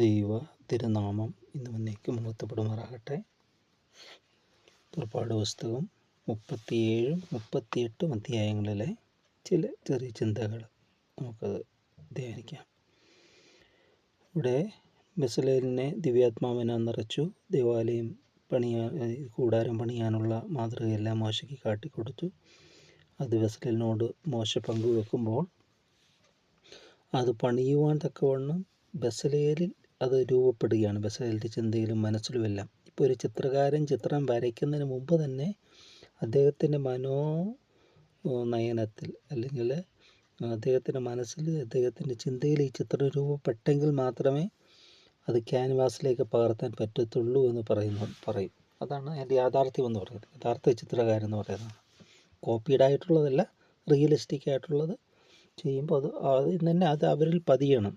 ദൈവ തിരുനാമം ഇന്ന് മുന്നേക്കും മുഹത്തപ്പെടുമാറാകട്ടെ പുറപ്പാട് പുസ്തകം മുപ്പത്തിയേഴും മുപ്പത്തിയെട്ടും അധ്യായങ്ങളിലെ ചില ചെറിയ ചിന്തകൾ നമുക്കത് ധ്യാനിക്കാം. ഇവിടെ ബസലേലിനെ ദിവ്യാത്മാവിനെ നിറച്ചു ദേവാലയം പണിയാൻ കൂടാരം പണിയാനുള്ള മാതൃകയെല്ലാം മോശയ്ക്ക് കാട്ടിക്കൊടുത്തു. അത് ബസലിനോട് മോശ പങ്കുവെക്കുമ്പോൾ അത് പണിയുവാൻ തക്കവണ്ണം ബസലേലിൽ അത് രൂപപ്പെടുകയാണ്. ബസലേലിന്റെ ചിന്തയിലും മനസ്സിലുമെല്ലാം. ഇപ്പോൾ ഒരു ചിത്രകാരൻ ചിത്രം വരയ്ക്കുന്നതിന് മുമ്പ് തന്നെ അദ്ദേഹത്തിന്റെ മനോ നയനത്തിൽ അല്ലെങ്കിൽ അദ്ദേഹത്തിന്റെ മനസ്സിൽ അദ്ദേഹത്തിന്റെ ചിന്തയിൽ ഈ ചിത്രം രൂപപ്പെട്ടെങ്കിൽ മാത്രമേ അത് ക്യാൻവാസിലേക്ക് പകർത്താൻ പറ്റത്തുള്ളൂ എന്ന് പറയുന്നു പറയും. അതാണ് അതിന്റെ യാഥാർത്ഥ്യം എന്ന് പറയുന്നത്. യഥാർത്ഥ ചിത്രകാരൻ എന്ന് പറയുന്നത്. കോപ്പീഡ് ആയിട്ടുള്ളതല്ല റിയലിസ്റ്റിക് ആയിട്ടുള്ളത് ചെയ്യുമ്പോൾ അത് അതിൽ തന്നെ അത് അവരിൽ പതിയണം.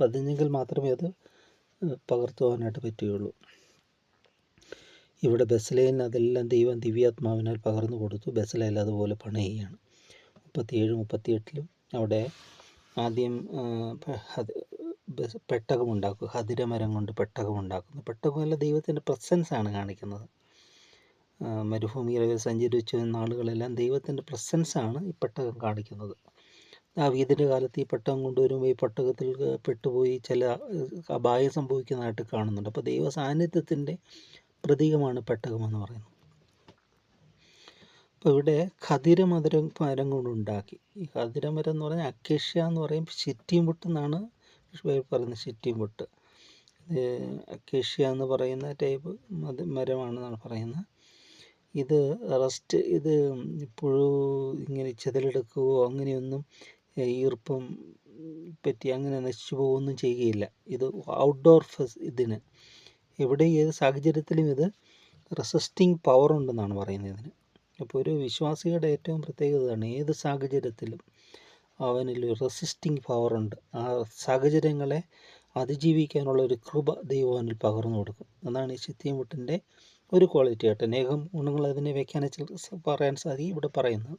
പതിഞ്ഞെങ്കിൽ മാത്രമേ അത് പകർത്തുവാനായിട്ട് പറ്റുകയുള്ളൂ. ഇവിടെ ബസലേലിന് അതെല്ലാം ദൈവം ദിവ്യാത്മാവിനാൽ പകർന്നു കൊടുത്തു. ബസലേൽ അതുപോലെ പണിയുകയാണ്. മുപ്പത്തിയേഴ് മുപ്പത്തിയെട്ടിലും അവിടെ ആദ്യം പെട്ടകമുണ്ടാക്കും ഹതിരമരം കൊണ്ട് പെട്ടകമുണ്ടാക്കുന്നു. പെട്ടകമല്ല ദൈവത്തിന്റെ പ്രസൻസാണ് കാണിക്കുന്നത്. മരുഭൂമിയിൽ അവർ സഞ്ചരിച്ചു നാളുകളെല്ലാം ദൈവത്തിന്റെ പ്രസൻസാണ് ഈ പെട്ടകം കാണിക്കുന്നത്. ദാവീദിന്റെ കാലത്ത് ഈ പട്ടം കൊണ്ടുവരുമ്പോൾ ഈ പെട്ടകത്തിൽ പെട്ടുപോയി ചില അപായം സംഭവിക്കുന്നതായിട്ട് കാണുന്നുണ്ട്. അപ്പോൾ ദൈവ സാന്നിധ്യത്തിന്റെ പ്രതീകമാണ് പെട്ടകം എന്ന് പറയുന്നത്. അപ്പോൾ ഇവിടെ ഖതിരമധുരം മരം കൊണ്ടുണ്ടാക്കി ഈ ഖതിരമരം എന്ന് പറഞ്ഞാൽ അക്കേഷ്യ എന്ന് പറയും. ചിറ്റിയും എന്നാണ് പറയുന്നത് ചിറ്റിയും അക്കേഷ്യ എന്ന് പറയുന്ന ടൈപ്പ് മത മരമാണെന്നാണ് പറയുന്നത്. ഇത് റസ്റ്റ് ഇത് പുഴു ഇങ്ങനെ ചെതലെടുക്കുകയോ അങ്ങനെയൊന്നും ഈർപ്പം പറ്റി അങ്ങനെ നശിച്ചു പോകുകയൊന്നും ചെയ്യുകയില്ല. ഇത് ഔട്ട്ഡോർ ഇതിന്. എവിടെ ഏത് സാഹചര്യത്തിലും ഇത് റെസിസ്റ്റിംഗ് പവർ ഉണ്ടെന്നാണ് പറയുന്നത് ഇതിന്. അപ്പോൾ ഒരു വിശ്വാസിയുടെ ഏറ്റവും പ്രത്യേകതയാണ് ഏത് സാഹചര്യത്തിലും അവനിൽ റെസിസ്റ്റിംഗ് പവർ ഉണ്ട്. ആ സാഹചര്യങ്ങളെ അതിജീവിക്കാനുള്ള ഒരു കൃപ ദൈവം അവനിൽ പകർന്നു കൊടുക്കും. അതാണ് ഈ ചിത്തിയമുട്ടിന്റെ ഒരു ക്വാളിറ്റി ആയിട്ട് അനേകം ഗുണങ്ങൾ അതിനെ വ്യാഖ്യാനിച്ച് പറയാൻ സാധിക്കും. ഇവിടെ പറയുന്നത്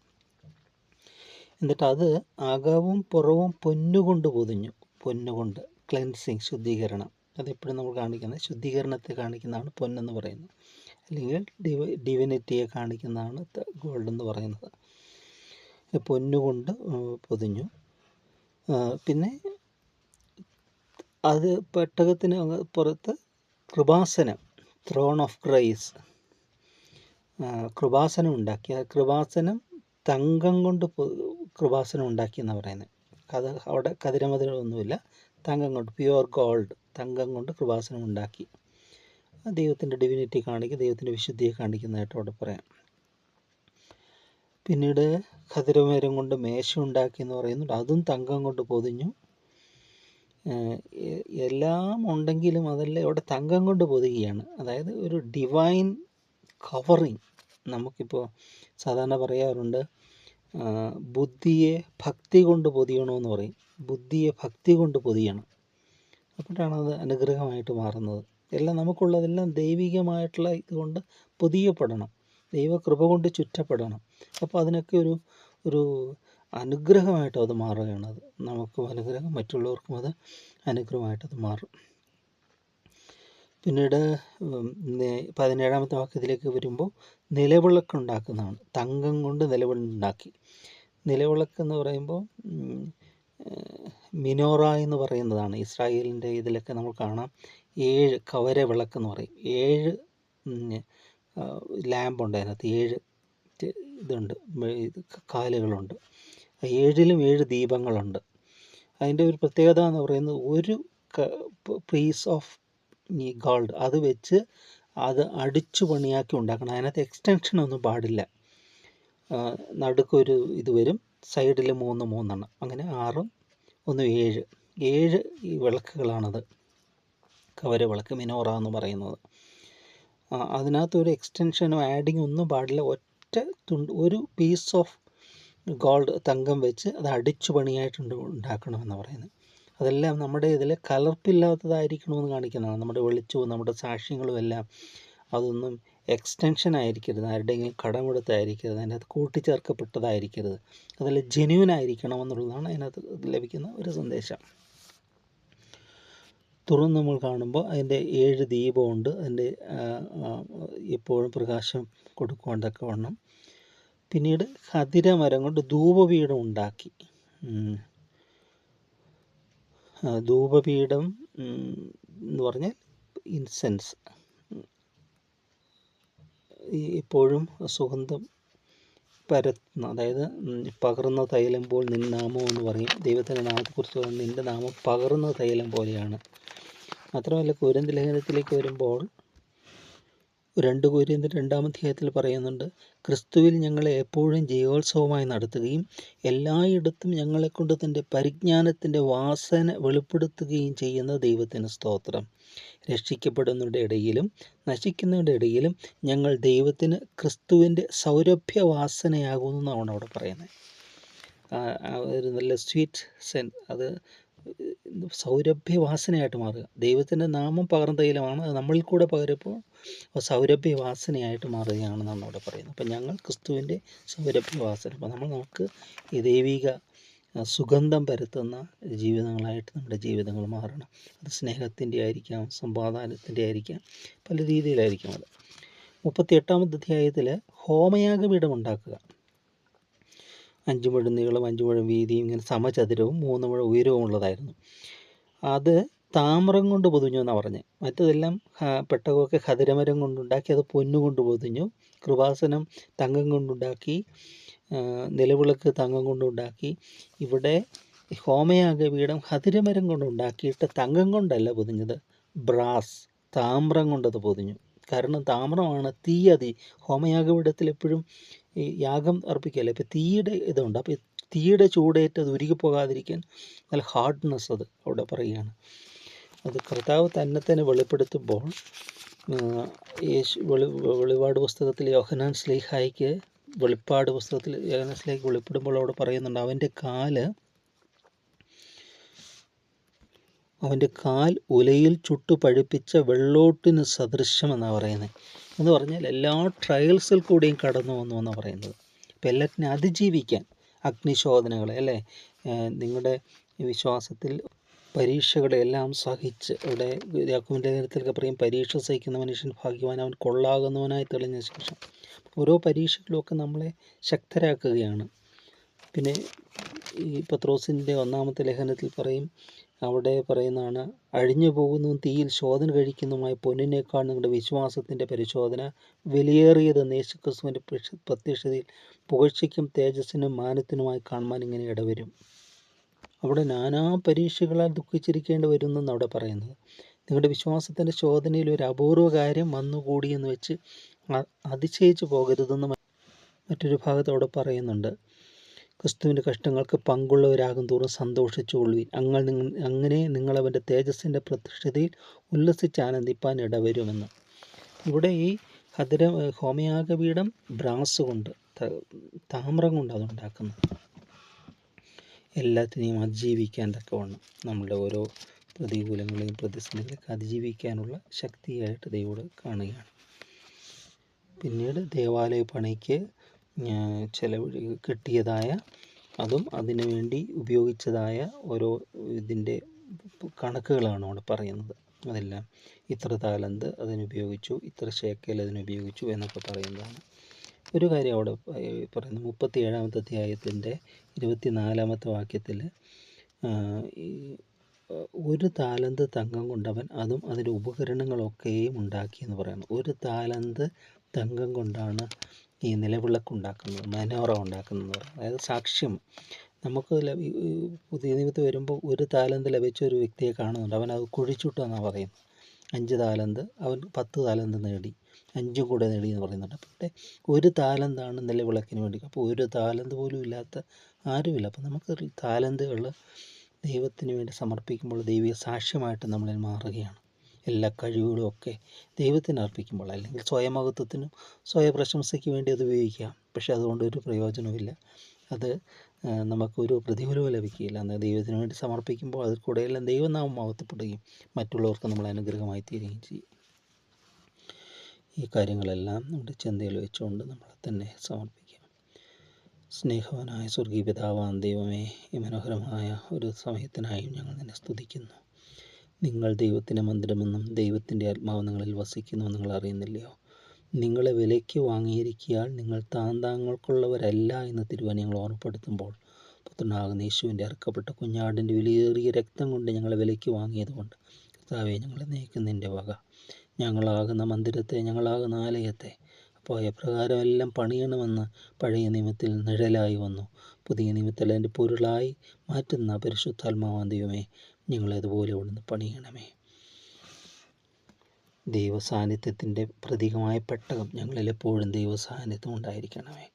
എന്നിട്ട് അത് അകവും പുറവും പൊന്നുകൊണ്ട് പൊതിഞ്ഞു. പൊന്നുകൊണ്ട് ക്ലെൻസിങ് ശുദ്ധീകരണം. അതെപ്പോഴും നമ്മൾ കാണിക്കുന്നത് ശുദ്ധീകരണത്തെ കാണിക്കുന്നതാണ് പൊന്നെന്ന് പറയുന്നത്. അല്ലെങ്കിൽ ഡിവ ഡിവിനിറ്റിയെ കാണിക്കുന്നതാണ് ഗോൾഡ് എന്ന് പറയുന്നത്. പൊന്നുകൊണ്ട് പൊതിഞ്ഞു. പിന്നെ അത് പെട്ടകത്തിന് പുറത്ത് Kripasanam throne of grace Kripasanam ഉണ്ടാക്കി. ആ കൃപാസനം തങ്കം കൊണ്ട് കൃപാസനം ഉണ്ടാക്കി എന്നാണ് പറയുന്നത് കഥ അവിടെ കതിരമതിലൊന്നുമില്ല തങ്കം കൊണ്ട് പ്യുവർ ഗോൾഡ് തങ്കം കൊണ്ട് കൃപാസനം ഉണ്ടാക്കി. ദൈവത്തിന്റെ ഡിവിനിറ്റി കാണിക്കുക ദൈവത്തിന്റെ വിശുദ്ധിയെ കാണിക്കുന്നതായിട്ട് അവിടെ പറയാം. പിന്നീട് ഖതിരമരം കൊണ്ട് മേശ ഉണ്ടാക്കി എന്ന് പറയുന്നുണ്ട്. അതും തങ്കം കൊണ്ട് പൊതിഞ്ഞു. എല്ലാം ഉണ്ടെങ്കിലും അതല്ല ഇവിടെ തങ്കം കൊണ്ട് പൊതുകയാണ് അതായത് ഒരു ഡിവൈൻ കവറിങ് നമുക്കിപ്പോൾ സാധാരണ പറയാറുണ്ട്. ബുദ്ധിയെ ഭക്തി കൊണ്ട് പൊതിയണമെന്ന് പറയും. ബുദ്ധിയെ ഭക്തി കൊണ്ട് പൊതിയണം. അപ്പോഴാണ് അത് അനുഗ്രഹമായിട്ട് മാറുന്നത്. എല്ലാം നമുക്കുള്ളതെല്ലാം ദൈവികമായിട്ടുള്ള ഇതുകൊണ്ട് പൊതിയപ്പെടണം. ദൈവകൃപ കൊണ്ട് ചുറ്റപ്പെടണം. അപ്പോൾ അതിനൊക്കെ ഒരു ഒരു അനുഗ്രഹമായിട്ട് അത് മാറുകയാണ് അത്. നമുക്കും അനുഗ്രഹം മറ്റുള്ളവർക്കും അത് അനുഗ്രഹമായിട്ട് മാറും. പിന്നീട് പതിനേഴാമത്തെ വാക്യത്തിലേക്ക് വരുമ്പോൾ നിലവിളക്ക് ഉണ്ടാക്കുന്നതാണ് തങ്കം കൊണ്ട് നിലവിളുണ്ടാക്കി. നിലവിളക്ക് എന്ന് പറയുമ്പോൾ മിനോറ എന്ന് പറയുന്നതാണ്. ഇസ്രായേലിന്റെ ഇതിലൊക്കെ നമ്മൾ കാണാം. ഏഴ് കവര വിളക്ക് എന്ന് പറയും. ഏഴ് ലാമ്പുണ്ട് അതിനകത്ത്. ഏഴ് ഇതുണ്ട്. കാലുകളുണ്ട്. ഏഴിലും ഏഴ് ദീപങ്ങളുണ്ട്. അതിന്റെ ഒരു പ്രത്യേകത എന്ന് പറയുന്നത് ഒരു പീസ് ഓഫ് ഈ ഗോൾഡ്. അത് വെച്ച് അത് അടിച്ചു പണിയാക്കി ഉണ്ടാക്കണം. അതിനകത്ത് എക്സ്റ്റൻഷൻ ഒന്നും പാടില്ല. നടുക്കൊരു ഇത് വരും. സൈഡിൽ മൂന്ന് മൂന്നെണ്ണം. അങ്ങനെ ആറും ഒന്ന് ഏഴ്. ഏഴ് ഈ വിളക്കുകളാണത്. കവര വിളക്ക് മിനോറ എന്ന് പറയുന്നത്. അതിനകത്ത് ഒരു എക്സ്റ്റൻഷനോ ആഡിങ് ഒന്നും പാടില്ല. ഒറ്റ തുണ്ട് ഒരു പീസ് ഓഫ് ഗോൾഡ് തങ്കം വെച്ച് അത് അടിച്ചു പണിയായിട്ടുണ്ട് ഉണ്ടാക്കണമെന്ന് പറയുന്നത്. അതെല്ലാം നമ്മുടെ ഇതിൽ കലർപ്പില്ലാത്തതായിരിക്കണമെന്ന് കാണിക്കുന്നതാണ്. നമ്മുടെ വെളിച്ചവും നമ്മുടെ സാക്ഷ്യങ്ങളും എല്ലാം അതൊന്നും എക്സ്റ്റൻഷൻ ആയിരിക്കരുത്. ആരുടെയെങ്കിലും കടമെടുത്തായിരിക്കരുത് അതിനകത്ത് കൂട്ടിച്ചേർക്കപ്പെട്ടതായിരിക്കരുത്. അതെല്ലാം ജെന്യൂൻ ആയിരിക്കണം എന്നുള്ളതാണ് അതിനകത്ത് ലഭിക്കുന്ന ഒരു സന്ദേശം. തുറന്ന് നമ്മൾ കാണുമ്പോൾ അതിന്റെ ഏഴ് ദീപമുണ്ട്. അതിന്റെ എപ്പോഴും പ്രകാശം കൊടുക്കേണ്ടതൊക്കെ വണ്ണം. പിന്നീട് ഖദിരമരം കൊണ്ട് ധൂപപീഠം ഉണ്ടാക്കി. ധൂപപീഠം എന്ന് പറഞ്ഞാൽ ഇൻസെൻസ്. എപ്പോഴും സുഗന്ധം പരത്തുന്ന അതായത് പകർന്ന തൈലം പോൽ നിൻ നാമം എന്ന് പറയും. ദൈവത്തിന്റെ നാമത്തെക്കുറിച്ച് നിന്റെ നാമം പകർന്ന തൈലം പോലെയാണ്. മാത്രമല്ല കുരന്ത് ലേഖനത്തിലേക്ക് വരുമ്പോൾ രണ്ട് കുര്യന്ത് രണ്ടാം അധ്യായത്തിൽ പറയുന്നുണ്ട് ക്രിസ്തുവിൽ ഞങ്ങളെ എപ്പോഴും ജയോത്സവമായി നടത്തുകയും എല്ലായിടത്തും ഞങ്ങളെക്കൊണ്ട് തന്റെ പരിജ്ഞാനത്തിന്റെ വാസന വെളിപ്പെടുത്തുകയും ചെയ്യുന്ന ദൈവത്തിന് സ്തോത്രം. രക്ഷിക്കപ്പെടുന്നവരുടെ ഇടയിലും നശിക്കുന്നവരുടെ ഇടയിലും ഞങ്ങൾ ദൈവത്തിന് ക്രിസ്തുവിന്റെ സൗരഭ്യവാസനയാകുന്നു എന്നാണ് അവിടെ പറയുന്നത്. ഒരു നല്ല സ്വീറ്റ് സെൻ അത് സൗരഭ്യവാസനയായിട്ട് മാറുക. ദൈവത്തിന്റെ നാമം പകർന്ന തൈലമാണ് അത് നമ്മളിൽ കൂടെ പകരപ്പോൾ സൗരഭ്യവാസനയായിട്ട് മാറുകയാണെന്നാണ് അവിടെ പറയുന്നത്. അപ്പം ഞങ്ങൾ ക്രിസ്തുവിന്റെ സൗരഭ്യവാസന. അപ്പം നമ്മൾ നമുക്ക് ഈ ദൈവിക സുഗന്ധം പരത്തുന്ന ജീവിതങ്ങളായിട്ട് നമ്മുടെ ജീവിതങ്ങൾ മാറണം. അത് സ്നേഹത്തിന്റെ ആയിരിക്കാം സമ്പാദാനത്തിന്റെ ആയിരിക്കാം പല രീതിയിലായിരിക്കും അത്. മുപ്പത്തി എട്ടാമത്തെ അധ്യായത്തിൽ ഹോമയാഗപീഠം ഉണ്ടാക്കുക. അഞ്ച് മുഴം നീളം അഞ്ച് മുഴം വീതിയും ഇങ്ങനെ സമചതുരവും മൂന്ന് മുഴം ഉയരവും ഉള്ളതായിരുന്നു. അത് താമ്രം കൊണ്ട് പൊതിഞ്ഞു എന്നാണ് പറഞ്ഞത് മറ്റതെല്ലാം പെട്ടകമൊക്കെ ഖദിരമരം കൊണ്ടുണ്ടാക്കി അത് പൊന്നുകൊണ്ട് പൊതിഞ്ഞു. കൃപാസനം തങ്കം കൊണ്ടുണ്ടാക്കി നിലവിളക്ക് തങ്കം കൊണ്ടുണ്ടാക്കി. ഇവിടെ ഹോമയാഗപീഠം ഖദിരമരം കൊണ്ടുണ്ടാക്കിയിട്ട് തങ്കം കൊണ്ടല്ല പൊതിഞ്ഞത്. ബ്രാസ് താമ്രം കൊണ്ടത് പൊതിഞ്ഞു. കാരണം താമ്രമാണ് തീയതി. ഹോമയാഗപീഠത്തിൽ എപ്പോഴും ഈ യാഗം അർപ്പിക്കുകയല്ലേ? ഇപ്പം തീയുടെ ഇതുണ്ട്. അപ്പോൾ തീയുടെ ചൂടേറ്റ് അത് ഉരുകി പോകാതിരിക്കാൻ നല്ല ഹാർഡ്നെസ് അത് അവിടെ പറയുകയാണ്. അത് കർത്താവ് തന്നെ തന്നെ വെളിപ്പെടുത്തുമ്പോൾ യേശു വെളി വെളിപാട് പുസ്തകത്തിൽ യോഹനാൻ സ്ലീഹായിക്ക് വെളിപ്പാട് പുസ്തകത്തിൽ യോഹനാൻ സ്ലീഹ് വെളിപ്പെടുമ്പോൾ അവിടെ പറയുന്നുണ്ട് അവന്റെ കാൽ അവന്റെ കാൽ ഉലയിൽ ചുട്ടു പഴുപ്പിച്ച വെള്ളോട്ടിന് സദൃശ്യമെന്നാണ് പറയുന്നത് എന്ന് പറഞ്ഞാൽ എല്ലാ ട്രയൽസിൽ കൂടിയും കടന്നു വന്നു എന്നാണ് പറയുന്നത്. അപ്പം എല്ലാറ്റിനും അതിജീവിക്കാൻ അഗ്നിശോധനകളെ അല്ലേ? നിങ്ങളുടെ വിശ്വാസത്തിൽ പരീക്ഷകളെല്ലാം സഹിച്ച് ഇവിടെ യാക്കുവിന്റെ ലേഖനത്തിലൊക്കെ പറയും പരീക്ഷ സഹിക്കുന്ന മനുഷ്യൻ ഭാഗ്യവാൻ അവൻ കൊള്ളാകുന്നവനായി തെളിഞ്ഞ ശേഷം. ഓരോ പരീക്ഷകളുമൊക്കെ നമ്മളെ ശക്തരാക്കുകയാണ്. പിന്നെ ഈ പത്രോസിന്റെ ഒന്നാമത്തെ ലേഖനത്തിൽ പറയും അവിടെ പറയുന്നതാണ് അഴിഞ്ഞു പോകുന്നതും തീയിൽ ശോധന കഴിക്കുന്നതുമായ പൊന്നിനേക്കാൾ നിങ്ങളുടെ വിശ്വാസത്തിന്റെ പരിശോധന വിലയേറിയതെന്ന് യേശുക്രിസ്തുവിന്റെ പ്രത്യക്ഷ- പ്രത്യക്ഷതയിൽ പുകഴ്ചയ്ക്കും തേജസ്സിനും മാനത്തിനുമായി കാണുവാൻ ഇങ്ങനെ ഇടവരും. അവിടെ നാനാ പരീക്ഷകളാൽ ദുഃഖിച്ചിരിക്കേണ്ടി വരുന്നെന്ന് അവിടെ പറയുന്നത്. നിങ്ങളുടെ വിശ്വാസത്തിന്റെ ശോധനയിൽ ഒരു അപൂർവ കാര്യം വന്നുകൂടിയെന്ന് വെച്ച് അതിശയിച്ചു പോകരുതെന്ന് മറ്റൊരു ഭാഗത്ത് അവിടെ പറയുന്നുണ്ട്. ക്രിസ്തുവിന്റെ കഷ്ടങ്ങൾക്ക് പങ്കുള്ളവരാകും തോറും സന്തോഷിച്ചു കൊള്ളുവിൻ അങ്ങനെ നിങ്ങൾ നിങ്ങളവന്റെ തേജസ്സിന്റെ പ്രത്യക്ഷതയിൽ ഉല്ലസിച്ച് ആനന്ദിപ്പാൻ ഇടവരുമെന്ന്. ഇവിടെ ഈ ഹദര ഹോമയാഗപീഠം ബ്രാസ് കൊണ്ട് താമ്രം കൊണ്ട് അതുണ്ടാക്കുന്നു. എല്ലാത്തിനെയും അതിജീവിക്കാൻ തക്കവണ്ണം നമ്മളുടെ ഓരോ പ്രതികൂലങ്ങളെയും പ്രതിസന്ധികളൊക്കെ അതിജീവിക്കാനുള്ള ശക്തിയായിട്ട് ദൈവോട് കാണുകയാണ്. പിന്നീട് ദേവാലയ പണിക്ക് ചിലവഴി കിട്ടിയതായ അതും അതിനു വേണ്ടി ഉപയോഗിച്ചതായ ഓരോ ഇതിന്റെ കണക്കുകളാണ് അവിടെ പറയുന്നത്. അതെല്ലാം ഇത്ര താലന്ത് അതിനുപയോഗിച്ചു ഇത്ര ശേക്കൽ അതിനുപയോഗിച്ചു എന്നൊക്കെ പറയുന്നതാണ്. ഒരു കാര്യം അവിടെ പറയുന്നു. മുപ്പത്തി ഏഴാമത്തെ അധ്യായത്തിന്റെ ഇരുപത്തി നാലാമത്തെ വാക്യത്തിൽ ഒരു താലന്ത് തങ്കം കൊണ്ടവൻ അതും അതിന്റെ ഉപകരണങ്ങളൊക്കെയും ഉണ്ടാക്കി എന്ന് പറയുന്നു. ഒരു താലന്ത് തങ്കം കൊണ്ടാണ് ഈ നിലവിളക്ക് ഉണ്ടാക്കുന്നത് മനോറ ഉണ്ടാക്കുന്നത് അതായത് സാക്ഷ്യം. നമുക്ക് പുതിയ നിയമത്തിൽ വരുമ്പോൾ ഒരു താലന്ത് ലഭിച്ച ഒരു വ്യക്തിയെ കാണുന്നുണ്ട്. അവൻ അത് കുഴിച്ചിട്ടെന്നാണ് പറയുന്നത്. അഞ്ച് താലന്ത് അവൻ പത്ത് താലന്ത് നേടി അഞ്ചും കൂടെ നേടി എന്ന് പറയുന്നുണ്ട്. അപ്പോൾ ഒരു താലന്താണ് നിലവിളക്കിന് വേണ്ടി. അപ്പോൾ ഒരു താലന്ത് പോലും ഇല്ലാത്ത ആരുമില്ല. അപ്പോൾ നമുക്ക് താലന്തുകൾ ദൈവത്തിന് വേണ്ടി സമർപ്പിക്കുമ്പോൾ ദൈവിക സാക്ഷ്യമായിട്ട് നമ്മളിൽ മാറുകയാണ്. എല്ലാ കഴിവുകളും ഒക്കെ ദൈവത്തിന് അർപ്പിക്കുമ്പോൾ അല്ലെങ്കിൽ സ്വയമഹത്വത്തിനും സ്വയപ്രശംസയ്ക്ക് വേണ്ടി അത് ഉപയോഗിക്കാം പക്ഷേ അതുകൊണ്ട് ഒരു പ്രയോജനവുമില്ല. അത് നമുക്കൊരു പ്രതിഫലവും ലഭിക്കുകയില്ല. എന്നാൽ ദൈവത്തിന് വേണ്ടി സമർപ്പിക്കുമ്പോൾ അതിൽ കൂടെയെല്ലാം ദൈവനാമം മഹത്വപ്പെടുകയും മറ്റുള്ളവർക്ക് നമ്മൾ അനുഗ്രഹമായി തീരുകയും ചെയ്യും. ഈ കാര്യങ്ങളെല്ലാം നമ്മുടെ ചിന്തയിൽ വെച്ചുകൊണ്ട് നമ്മൾ തന്നെ സമർപ്പിക്കാം. സ്നേഹവാനായ സ്വർഗീയ പിതാവാൻ ദൈവമേ ഈ മനോഹരമായ ഒരു സമയത്തിനായും ഞങ്ങൾ നിന്നെ സ്തുതിക്കുന്നു. നിങ്ങൾ ദൈവത്തിന്റെ മന്ദിരമെന്നും ദൈവത്തിന്റെ ആത്മാവ് നിങ്ങളിൽ വസിക്കുന്നുവെന്ന് നിങ്ങൾ അറിയുന്നില്ലയോ? നിങ്ങളെ വിലയ്ക്ക് വാങ്ങിയിരിക്കിയാൽ നിങ്ങൾ താന്താങ്ങൾക്കുള്ളവരല്ല എന്ന് തിരുവാൻ ഞങ്ങൾ ഓർമ്മപ്പെടുത്തുമ്പോൾ പുത്രനാകുന്ന യേശുവിന്റെ അറക്കപ്പെട്ട കുഞ്ഞാടിന്റെ വിലയേറിയ രക്തം കൊണ്ട് ഞങ്ങളെ വിലയ്ക്ക് വാങ്ങിയതുകൊണ്ട് കർത്താവെ ഞങ്ങളെ നയിക്കുന്നതിന്റെ വക. ഞങ്ങളാകുന്ന മന്ദിരത്തെ ഞങ്ങളാകുന്ന ആലയത്തെ അപ്പോൾ എപ്രകാരമെല്ലാം പണിയണമെന്ന് പഴയ നിയമത്തിൽ നിഴലായി വന്നു. പുതിയ നിയമത്തിൽ എന്റെ പൊരുളായി മാറ്റുന്ന പരിശുദ്ധാത്മാവാൻ ദൈവമേ ഞങ്ങളെ അതുപോലെ പണിയണമേ. ദൈവ സാന്നിധ്യത്തിന്റെ പ്രതീകമായ പെട്ടകം ഞങ്ങളിലെപ്പോഴും ദൈവ സാന്നിധ്യം ഉണ്ടായിരിക്കണമേ.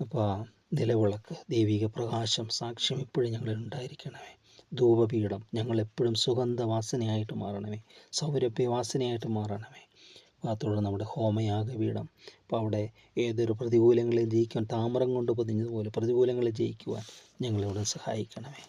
അപ്പോൾ നിലവിളക്ക് ദൈവിക പ്രകാശം സാക്ഷ്യം എപ്പോഴും ഞങ്ങളിൽ ഉണ്ടായിരിക്കണമേ. ധൂപപീഠം ഞങ്ങളെപ്പോഴും സുഗന്ധവാസനയായിട്ട് മാറണമേ. സൗരഭ്യവാസനയായിട്ട് മാറണമേ. അതുകൊണ്ട് നമ്മുടെ ഹോമയാഗ ഹോമയാഗപീഠം അപ്പോൾ അവിടെ ഏതൊരു പ്രതികൂലങ്ങളെ ജയിക്കാൻ താമരം കൊണ്ട് പൊതിഞ്ഞതുപോലെ പ്രതികൂലങ്ങളെ ജയിക്കുവാൻ ഞങ്ങളിവിടെ സഹായിക്കണമേ.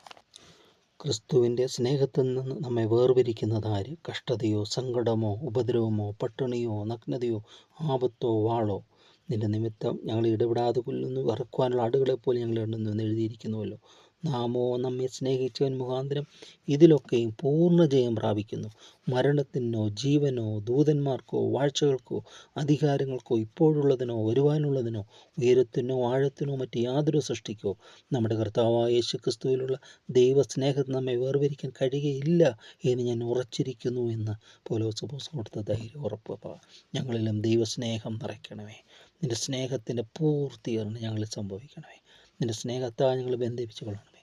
ക്രിസ്തുവിന്റെ സ്നേഹത്തിൽ നിന്ന് നമ്മെ വേർപിരിക്കുന്നത് ആര്? കഷ്ടതയോ സങ്കടമോ ഉപദ്രവമോ പട്ടിണിയോ നഗ്നതയോ ആപത്തോ വാളോ? നിന്റെ നിമിത്തം ഞങ്ങൾ ഇടപെടാതെ കൊല്ലുന്നു. ആടുകളെ ആടുകളെപ്പോലെ ഞങ്ങൾ എണ്ണുന്നു എന്ന് എഴുതിയിരിക്കുന്നുവല്ലോ. നാമോ നമ്മെ സ്നേഹിച്ചവൻ മുഖാന്തരം ഇതിലൊക്കെയും പൂർണ ജയം പ്രാപിക്കുന്നു. മരണത്തിനോ ജീവനോ ദൂതന്മാർക്കോ വാഴ്ചകൾക്കോ അധികാരങ്ങൾക്കോ ഇപ്പോഴുള്ളതിനോ വരുവാനുള്ളതിനോ ഉയരത്തിനോ ആഴത്തിനോ മറ്റ് യാതൊരു സൃഷ്ടിക്കോ നമ്മുടെ കർത്താവായ യേശു ക്രിസ്തുവിലുള്ള ദൈവസ്നേഹം നമ്മെ വേർതിരിക്കാൻ കഴിയുകയില്ല എന്ന് ഞാൻ ഉറച്ചിരിക്കുന്നു എന്ന് പോലോസ് ബോസ് കൊടുത്ത ധൈര്യം ഉറപ്പ് ഞങ്ങളിലും ദൈവസ്നേഹം നിറയ്ക്കണമേ. നിന്റെ സ്നേഹത്തിന്റെ പൂർത്തീകരണം ഞങ്ങളിൽ സംഭവിക്കണമേ. നിന്റെ സ്നേഹത്താൽ ഞങ്ങൾ ബന്ധിപ്പിച്ചു കൊള്ളണമേ നിന്റെ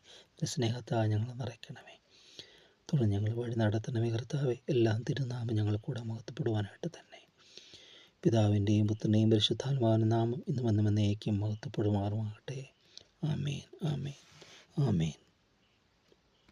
സ്നേഹത്താൽ ഞങ്ങൾ നിറയ്ക്കണമേ തുടർന്ന് ഞങ്ങൾ വഴി നടത്തണമേ കർത്താവെ. എല്ലാം തിരുനാമം ഞങ്ങൾ കൂടെ മഹത്വപ്പെടുവാനായിട്ട് തന്നെ. പിതാവിന്റെയും പുത്രന്റെയും പരിശുദ്ധാത്മാവിന്റെ നാമം ഇന്നും എന്നും എന്നേക്കും മഹത്വപ്പെടുമാറുമാകട്ടെ. ആമേൻ ആമേൻ ആമേൻ.